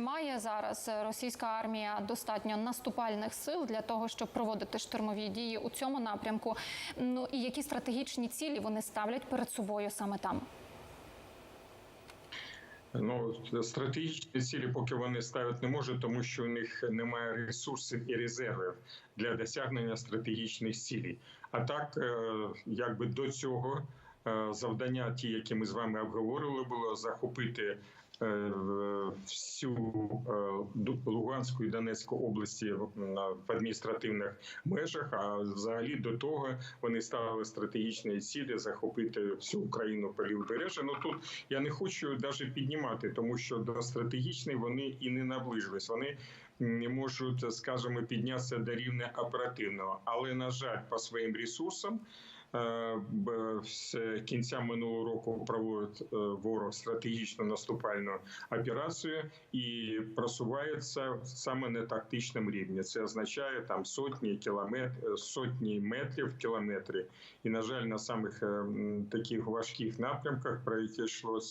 Має зараз російська армія достатньо наступальних сил для того, щоб проводити штурмові дії у цьому напрямку. Ну і які стратегічні цілі вони ставлять перед собою саме там? Ну стратегічні цілі, поки вони ставити не можуть, тому що у них немає ресурсів і резервів для досягнення стратегічних цілей. А так, е, якби до цього е, завдання, ті, які ми з вами обговорили, було захопити е, всю е, Луганську і Донецьку області в адміністративних межах. А взагалі до того вони ставили стратегічні цілі захопити всю Україну лівобережжя. Ну тут я не хочу навіть піднімати, тому що до стратегічної вони і не наближились. Вони не можуть, скажімо, піднятися до рівня оперативного, але на жаль, по своїм ресурсам. Е, З кінця минулого року проводить е, ворог стратегічну наступальну операцію і просувається саме на тактичному рівні. Це означає там сотні кілометр, сотні метрів кілометрів. І на жаль, на самих е, таких важких напрямках, про які йшлося.